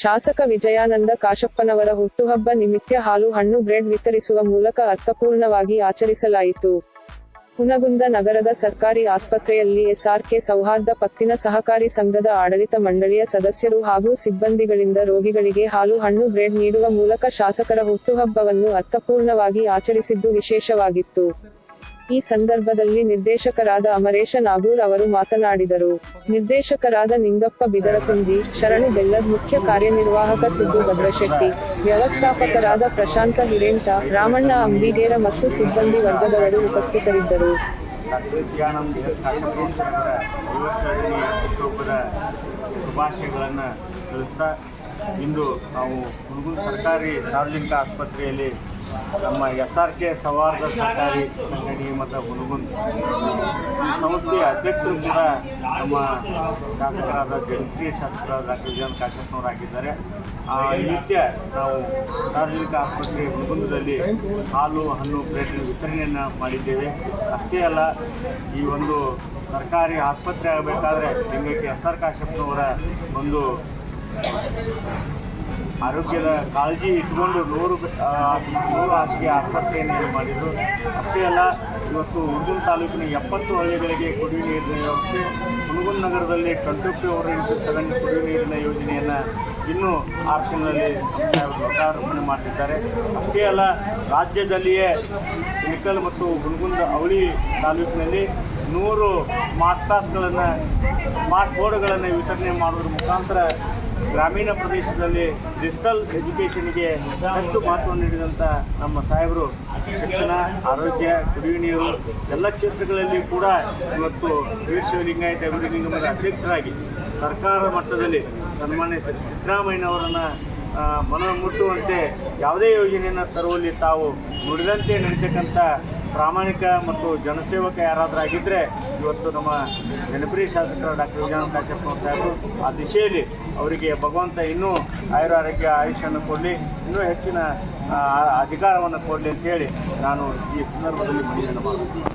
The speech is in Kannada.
ಶಾಸಕ ವಿಜಯಾನಂದ ಕಾಶಪ್ಪನವರ ಹುಟ್ಟುಹಬ್ಬ ನಿಮಿತ್ಯ ಹಾಲು ಹಣ್ಣು ಬ್ರೆಡ್ ವಿತರಿಸುವ ಮೂಲಕ ಅರ್ಥಪೂರ್ಣವಾಗಿ ಆಚರಿಸಲಾಯಿತು. ಹುನಗುಂದ ನಗರದ ಸರ್ಕಾರಿ ಆಸ್ಪತ್ರೆಯಲ್ಲಿ ಎಸ್ಆರ್ಕೆ ಸೌಹಾರ್ದ ಪತ್ತಿನ ಸಹಕಾರಿ ಸಂಘದ ಆಡಳಿತ ಮಂಡಳಿಯ ಸದಸ್ಯರು ಹಾಗೂ ಸಿಬ್ಬಂದಿಗಳಿಂದ ರೋಗಿಗಳಿಗೆ ಹಾಲು ಹಣ್ಣು ಬ್ರೆಡ್ ನೀಡುವ ಮೂಲಕ ಶಾಸಕರ ಹುಟ್ಟುಹಬ್ಬವನ್ನು ಅರ್ಥಪೂರ್ಣವಾಗಿ ಆಚರಿಸಿದ್ದು ವಿಶೇಷವಾಗಿತ್ತು. ಈ ಸಂದರ್ಭದಲ್ಲಿ ನಿರ್ದೇಶಕರಾದ ಅಮರೇಶ ನಾಗೂರ್ ಅವರು ಮಾತನಾಡಿದರು. ನಿರ್ದೇಶಕರಾದ ನಿಂಗಪ್ಪ ಬಿದರಕುಂದಿ, ಶರಣು ಬೆಲ್ಲದ್ ಮುಖ್ಯ ಕಾರ್ಯನಿರ್ವಾಹಕ ಸಿದ್ದು ಭದ್ರಶೆಟ್ಟಿ, ವ್ಯವಸ್ಥಾಪಕರಾದ ಪ್ರಶಾಂತ ಹಿರೇಂಟ ರಾಮಣ್ಣ ಅಂಬಿಗೇರ ಮತ್ತು ಸಿಬ್ಬಂದಿ ವರ್ಗದವರು ಉಪಸ್ಥಿತರಿದ್ದರು. ಶುಭಾಶಯಗಳನ್ನು ತಿಳಿಸ್ತಾ ಇಂದು ನಾವು ಹುಡುಗರು ಸರ್ಕಾರಿ ಸಾರ್ವಜನಿಕ ಆಸ್ಪತ್ರೆಯಲ್ಲಿ ನಮ್ಮ ಎಸ್ ಆರ್ ಕೆ ಸೌಹಾರ್ದ ಸರ್ಕಾರಿ ಸಂಘಟನೆ ಮತ್ತು ಹುಡುಗನ್ ಸಂಸ್ಥೆಯ ಅಧ್ಯಕ್ಷರು ಕೂಡ ನಮ್ಮ ಶಾಸಕರಾದ ಜನಪ್ರಿಯ ಶಾಸಕರ ಡಾಕ್ಟರ್ ಜಯಂತ್ ಕಾಶಪ್ಪನವರಾಗಿದ್ದಾರೆ. ಆ ನಿತ್ಯ ನಾವು ಸಾರ್ವಜನಿಕ ಆಸ್ಪತ್ರೆ ಹುಡುಗುಂದದಲ್ಲಿ ಹಾಲು, ಹಣ್ಣು ಬ್ರೆಡ್ ವಿತರಣೆಯನ್ನು ಮಾಡಿದ್ದೇವೆ. ಅಷ್ಟೇ ಅಲ್ಲ, ಈ ಒಂದು ಸರ್ಕಾರಿ ಆಸ್ಪತ್ರೆ ಆಗಬೇಕಾದ್ರೆ, ಲಿಂಗಕ್ಕೆ ಎಸ್ ಆರ್ ಕಾಶಪ್ಪನವರ ಒಂದು ಆರೋಗ್ಯದ ಕಾಳಜಿ ಇಟ್ಕೊಂಡು ನೂರು ನೂರು ಹಾಸಿಗೆ ಆಸ್ಪತ್ರೆಯನ್ನು ಏನು ಮಾಡಿದರು. ಅಷ್ಟೇ ಅಲ್ಲ, ಇವತ್ತು ಹುಣಗುಂದ ತಾಲೂಕಿನ ಎಪ್ಪತ್ತು ಹಳ್ಳಿಗಳಿಗೆ ಕುಡಿಯುವ ನೀರಿನ ವ್ಯವಸ್ಥೆ, ಹುಣಗುನ್ ನಗರದಲ್ಲಿ ಟ್ವೆಂಟಿ ಫೋರ್ ಇಂಟು ಸೆವೆನ್ ಕುಡಿಯುವ ನೀರಿನ ಯೋಜನೆಯನ್ನು ಇನ್ನೂ ಆರು ತಿಂಗಳಲ್ಲಿ ಲೋಕಾರ್ಪಣೆ ಮಾಡಿದ್ದಾರೆ ಅಷ್ಟೇ ಅಲ್ಲ, ರಾಜ್ಯದಲ್ಲಿಯೇ ಇಳಕಲ್ ಮತ್ತು ಹುಣಗುಂದ ಅವಳಿ ತಾಲೂಕಿನಲ್ಲಿ ನೂರು ಸ್ಮಾರ್ಟ್ ಕ್ಲಾಸ್ಗಳನ್ನು ಸ್ಮಾರ್ಟ್ ಬೋರ್ಡ್ಗಳನ್ನು ವಿತರಣೆ ಮಾಡೋದ್ರ ಮುಖಾಂತರ ಗ್ರಾಮೀಣ ಪ್ರದೇಶದಲ್ಲಿ ಡಿಜಿಟಲ್ ಎಜುಕೇಷನ್ಗೆ ಹೆಚ್ಚು ಮಹತ್ವ ನೀಡಿದಂಥ ನಮ್ಮ ಸಾಹೇಬರು, ಶಿಕ್ಷಣ, ಆರೋಗ್ಯ ಕುಡಿಯುವ ನೀರು, ಎಲ್ಲ ಕ್ಷೇತ್ರಗಳಲ್ಲಿ ಕೂಡ ಇವತ್ತು ವೀರಶೈವ ಲಿಂಗಾಯತ ಅಭಿವೃದ್ಧಿ ನಿಗಮದ ಅಧ್ಯಕ್ಷರಾಗಿ ಸರ್ಕಾರ ಮಟ್ಟದಲ್ಲಿ ಸನ್ಮಾನ್ಯ ಸಿದ್ದರಾಮಯ್ಯನವರನ್ನು ಮನ ಮುಟ್ಟುವಂತೆ ಯಾವುದೇ ಯೋಜನೆಯನ್ನು ತರುವಲ್ಲಿ ತಾವು ನುಡಿದಂತೆ ನಡೀತಕ್ಕಂಥ ಪ್ರಾಮಾಣಿಕ ಮತ್ತು ಜನಸೇವಕ ಯಾರಾದರೂ ಆಗಿದ್ದರೆ ಇವತ್ತು ನಮ್ಮ ಜನಪ್ರಿಯ ಶಾಸಕರ ಡಾಕ್ಟರ್ ವಿಜಯನ ಕಾಶ್ಯಪ್ಪ ಸಾಹೇಬರು ಆ ದಿಶೆಯಲ್ಲಿ ಅವರಿಗೆ ಭಗವಂತ ಇನ್ನೂ ಆಯುರ್ ಆರೋಗ್ಯ ಆಯುಷ್ಯನ್ನು ಕೊಡಲಿ, ಇನ್ನೂ ಹೆಚ್ಚಿನ ಅಧಿಕಾರವನ್ನು ಕೊಡಲಿ ಅಂತೇಳಿ ನಾನು ಈ ಸಂದರ್ಭದಲ್ಲಿ ಮನವಿಯನ್ನು ಮಾಡ್ತೀನಿ.